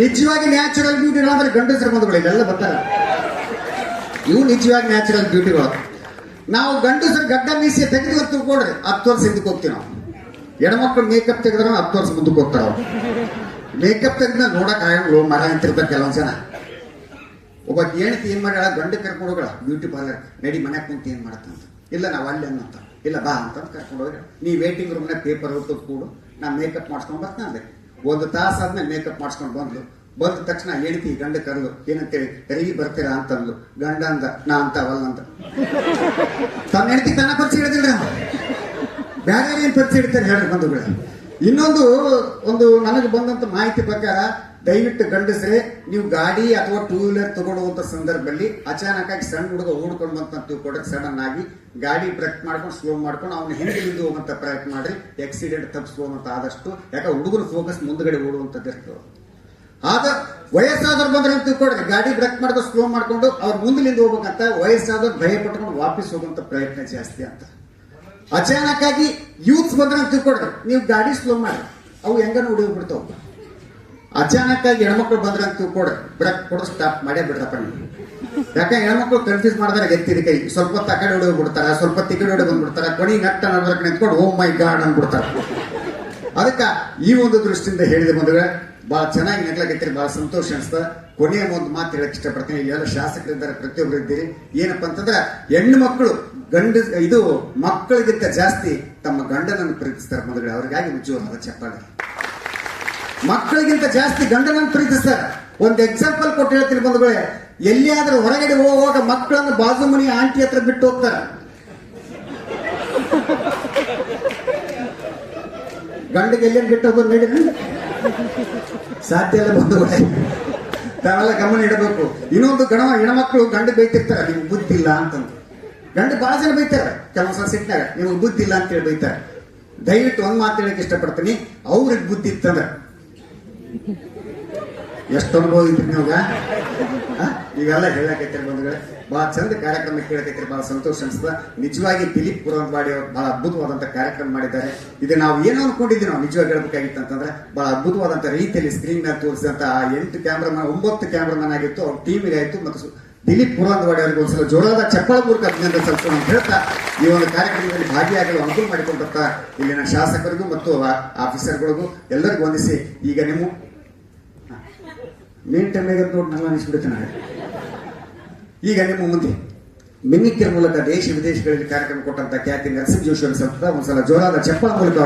ನಿಜವಾಗಿ ನ್ಯಾಚುರಲ್ ಬ್ಯೂಟಿಗಳು ಅಂದ್ರೆ ಗಂಡಸರು ಬಂಧುಗಳು ಇಲ್ಲೆಲ್ಲ ಬರ್ತಾರ. ಇವು ನಿಜವಾಗಿ ನ್ಯಾಚುರಲ್ ಬ್ಯೂಟಿಗಳು ನಾವು ಗಂಡಸರು ಗಡ್ಡ ಮೀಸಿ ತೆಗೆದು ತಿಳ್ಕೊಡ್ರಿ ಹತ್ತು ವರ್ಷ ಹಿಂದಕ್ಕೆ ಹೋಗ್ತೀವಿ ನಾವು. ಹೆಣ್ಮಕ್ಳು ಮೇಕಪ್ ತೆಗೆದ್ರೆ ಹತ್ತು ವರ್ಷ ಮುಂದಕ್ಕೆ ಹೋಗ್ತಾರ ಅವ್ರು. ಮೇಕಪ್ ತೆಗೆದ ನೋಡಕ್ ಆಗಲ್ಲ ಮರ ಅಂತಿರ್ತಾರೆ ಕೆಲವೊಂದ್ ಜನ. ಒಬ್ಬ ಹೆಣ್ತಿ ಏನ್ ಮಾಡ್ಯಾಳ? ಗಂಡ ಕರ್ಕೊಂಡು ಹೋಗಳ ಬ್ಯೂಟಿ ಪಾರ್ಲರ್ ನಡಿ ಮನೆ ಕುಂತ ಏನ್ ಮಾಡತ್ತಂತ ಇಲ್ಲ ನಾವು ಅಲ್ಲಿ ಅನ್ನಂತ ಇಲ್ಲ ಬಾ ಅಂತ ಕರ್ಕೊಂಡು ಹೋಗ್ರಿ ನೀ ವೇಟಿಂಗ್ ರೂಮ್ನಾಗ ಪೇಪರ್ ಹೊತ್ತು ಕೂಡು, ನಾ ಮೇಕಪ್ ಮಾಡ್ಸ್ಕೊಂಡ್ ಬರ್ತಾನೆ ಒಂದು ತಾಸು ಆದ್ಮೇಲೆ ಮೇಕಪ್ ಮಾಡಿಸ್ಕೊಂಡು ಬಂದ್ಲು ಬಂದ ತಕ್ಷಣ ಹೆಂಡತಿ ಗಂಡ ಕರ್ಲು ಏನಂತೇಳಿ ರೀ ಬರ್ತೀರಾ? ಅಂತಂದ್ಲು ಗಂಡ ಅಂದ, ನಾ ಅಂತವಲ್ಲ ಅಂತ. ತನ್ನ ಹೆಂಡತಿ ತನ್ನ ಪರಿಚಯ ಹಿಡಿದಿಲ್ರಿ ಅವ ಬೇರೆ ಏನ್ ಪರಿಚಯ ಇಡ್ತಾರೆ ಹೇಳ್ರಿ ಬಂಧುಗಳು. ಇನ್ನೊಂದು, ಒಂದು ನನಗೆ ಬಂದಂತ ಮಾಹಿತಿ ಪ್ರಕಾರ, ದಯವಿಟ್ಟು ಗಂಡಸ್ರೆ, ನೀವು ಗಾಡಿ ಅಥವಾ ಟೂ ವೀಲರ್ ತಗೊಳ್ಳುವಂತ ಸಂದರ್ಭದಲ್ಲಿ ಅಚಾನಕ್ ಆಗಿ ಸಣ್ಣ ಹುಡುಗ ಓಡ್ಕೊಂಡು ಬಂತ ತಿಳ್ಕೊಡಕ್ ಸಡನ್ ಆಗಿ ಗಾಡಿ ಬ್ರೇಕ್ ಮಾಡ್ಕೊಂಡು ಸ್ಲೋ ಮಾಡ್ಕೊಂಡು ಅವ್ನ ಹಿಂದೆ ಬಿದ್ದು ಹೋಗುವಂತ ಪ್ರಯತ್ನ ಮಾಡ್ರಿ. ಆಕ್ಸಿಡೆಂಟ್ ತಪ್ಪಿಸುವಂತ ಆದಷ್ಟು. ಯಾಕಂದ್ರೆ ಹುಡುಗರು ಫೋಕಸ್ ಮುಂದ್ಗಡೆ ಓಡುವಂತದ್ದು ಇರ್ತದೆ. ಆಗ ವಯಸ್ಸಾದವ್ರು ಬಂದ್ರೆ ಅಂತ ತಿಳ್ಕೊಡ್ರಿ ಗಾಡಿ ಬ್ರೇಕ್ ಮಾಡ್ಕೊಂಡು ಸ್ಲೋ ಮಾಡ್ಕೊಂಡು ಅವ್ರ ಮುಂದಿನಿಂದ ಹೋಗ್ಬೇಕಂತ ವಯಸ್ಸಾದವ್ರು ಭಯ ಪಟ್ಕೊಂಡು ವಾಪಸ್ ಹೋಗುವಂತ ಪ್ರಯತ್ನ ಜಾಸ್ತಿ ಅಂತ. ಅಚಾನಕ್ ಆಗಿ ಯೂತ್ಸ್ ಬಂದ್ರೆ ತಿಳ್ಕೊಡ್ರಿ ನೀವು ಗಾಡಿ ಸ್ಲೋ ಮಾಡಿ. ಅವು ಹೆಂಗ ನೋಡಿ ಬಿಡ್ತಾವ? ಅಚಾನಕ್ ಆಗಿ ಹೆಣ್ಮಕ್ಳು ಬಂದ್ರೆ ತಿಳ್ಕೊಡ್ರಿ ಬ್ರೇಕ್ ಕೊಡು ಸ್ಟಾಪ್ ಮಾಡೇ ಬಿಡ್ರಪ್ಪ ನೀವು ಹೆಣ್ಮಕ್ಳು ಕನ್ಫ್ಯೂಸ್ ಮಾಡಿದ್ರೆ ಎತ್ತಿದ ಕೈ ಸ್ವಲ್ಪ ಹೊತ್ತು ಆ ಸ್ವಲ್ಪ ಹೊತ್ತು ಈ ಕಡೆ ಹೊಡೆದು ಬಂದ್ಬಿಡ್ತಾರ, ಕೊನಿ ನಟ್ಟ ನಡ್ಬರ್ಕ್ ನಿಂತ್ಕೊಂಡು ಓ ಮೈ ಗಾಡ್ ಅಂದ್ಬಿಡ್ತಾರ. ಅದಕ್ಕ ಈ ಒಂದು ದೃಷ್ಟಿಯಿಂದ ಹೇಳಿದೆ ಬಂದ್ರೆ ಬಹಳ ಚೆನ್ನಾಗಿ ನೆಗ್ಲಾಗೈತ್ರಿ ಬಹಳ ಸಂತೋಷ ಅನ್ಸ್ತ. ಕೊನೆಯ ಒಂದು ಮಾತು ಹೇಳಕ್ ಇಷ್ಟಪಡ್ತೀನಿ. ಎಲ್ಲ ಶಾಸಕರಿದ್ದಾರೆ ಪ್ರತಿಯೊಬ್ಬರು ಇದ್ದೀರಿ. ಏನಪ್ಪಾ ಅಂತಂದ್ರೆ, ಹೆಣ್ಣು ಮಕ್ಕಳು ಗಂಡ, ಇದು ಮಕ್ಕಳಿಗಿಂತ ಜಾಸ್ತಿ ತಮ್ಮ ಗಂಡನನ್ನು ಪ್ರೀತಿಸ್ತಾರೆ ಬಂದ್ರೆ ಅವರಿಗಾಗಿ ಉಜ್ವಲವಾದ ಚಪ್ಪಾಳೆ? ಮಕ್ಕಳಿಗಿಂತ ಜಾಸ್ತಿ ಗಂಡನನ್ನು ಪ್ರೀತಿಸ್ತಾರೆ. ಒಂದು ಎಕ್ಸಾಂಪಲ್ ಕೊಟ್ಟು ಹೇಳ್ತೀನಿ ಬಂಧುಗಳೇ. ಎಲ್ಲಿಯಾದ್ರೂ ಹೊರಗಡೆ ಹೋಗುವಾಗ ಮಕ್ಕಳನ್ನು ಬಾಜು ಮನಿ ಆಂಟಿ ಹತ್ರ ಬಿಟ್ಟು ಹೋಗ್ತಾರೆ. ಗಂಡಿಗೆ ಎಲ್ಲೇನು ಬಿಟ್ಟು ಹೋಗೋದು ನಡೀರಿ ಸಾಧ್ಯ ಇಲ್ಲ ಬಂಧುಗಳೇ. ತಾವೆಲ್ಲ ಗಮನ ಇಡಬೇಕು. ಇನ್ನೊಂದು ಗಣ ಹೆಣ್ಮಕ್ಳು ಗಂಡು ಬೈತಿರ್ತಾರೆ, ನಿಮ್ಗೆ ಬುದ್ಧಿ ಇಲ್ಲ ಅಂತಂದು. ಗಂಡ ಬಹಳ ಜನ ಬೈತಾರೆ ಕೆಲವೊಂದ್ಸಲ ಸಿಟ್ನಾಗ ನಿಮ್ಗೆ ಬುದ್ಧಿ ಇಲ್ಲ ಅಂತೇಳಿ ಬೈತಾರೆ. ದಯವಿಟ್ಟು ಒಂದ್ ಮಾತು ಹೇಳಕ್ ಇಷ್ಟಪಡ್ತೀನಿ. ಅವ್ರಿಗೆ ಬುದ್ಧಿ ಇತ್ತಂದ್ರೆ. ಎಷ್ಟು ಅನುಭವ ಇದ್ರಿ? ಇವೆಲ್ಲ ಹೇಳಕೈತಿರಿ ಬಂಧುಗಳೇ, ಬಹಳ ಚಂದ ಕಾರ್ಯಕ್ರಮ ಕೇಳಕೈತಿರಿ ಬಹಳ ಸಂತೋಷ ಅನಿಸ್ತದ. ನಿಜವಾಗಿ ದಿಲೀಪ್ ಪುರಂದ್ವಾಡಿ ಅವರು ಬಹಳ ಅದ್ಭುತವಾದಂತ ಕಾರ್ಯಕ್ರಮ ಮಾಡಿದ್ದಾರೆ. ಇದು ನಾವು ಏನು ಅನ್ಕೊಂಡಿದ್ವಿ ನಾವು ನಿಜವಾಗಿ ಹೇಳ್ಬೇಕಾಗಿತ್ತು ಅಂತಂದ್ರೆ, ಬಹಳ ಅದ್ಭುತವಾದಂತ ರೀತಿಯಲ್ಲಿ ಸ್ಕ್ರೀನ್ ಮೇಲೆ ತೋರಿಸಿದಂತ ಆ ಎಂಟು ಕ್ಯಾಮ್ರಾಮನ್ ಒಂಬತ್ತು ಕ್ಯಾಮ್ರಾಮನ್ ಆಗಿತ್ತು, ಅವ್ರ ಟೀಮಿಗೆ ಆಯ್ತು ಮತ್ತು ದಿಲೀಪ್ ಪುರಂದ್ವಾಡಿ ಅವರಿಗೆ ಒಂದ್ಸಲ ಜೋರಾದ ಚಪ್ಪಳ ಮೂಲಕ ಅಭಿನಂದನೆ ಸಲ್ಲಿಸೋಣ ಅಂತ ಹೇಳ್ತಾ ಈ ಒಂದು ಕಾರ್ಯಕ್ರಮದಲ್ಲಿ ಭಾಗಿಯಾಗಲು ಅನುಕೂಲ ಮಾಡಿಕೊಂಡಂತ ಇಲ್ಲಿನ ಶಾಸಕರಿಗೂ ಮತ್ತು ಆಫೀಸರ್ಗಳಿಗೂ ಎಲ್ಲರಿಗೂ ವಂದಿಸಿ. ಈಗ ನಿಮ್ಮ ಮೇನ್ ಟೈಮ್ ನೋಡಿ ನಾನು ಅನಿಸ್ಬಿಡುತ್ತೆ ಈಗ ನಿಮ್ಮ ಮುಂದೆ ಮಿಮಿಕ್ರಿ ಮೂಲಕ ದೇಶ ವಿದೇಶಗಳಲ್ಲಿ ಕಾರ್ಯಕ್ರಮ ಕೊಟ್ಟಂತ ಖ್ಯಾತಿ ನರಸಿಂಹ ಜೋಶಿ ಸಂಸ್ಥೆ ಒಂದ್ಸಲ ಜೋರಾದ ಚಪ್ಪಳ ಮೂಲಕ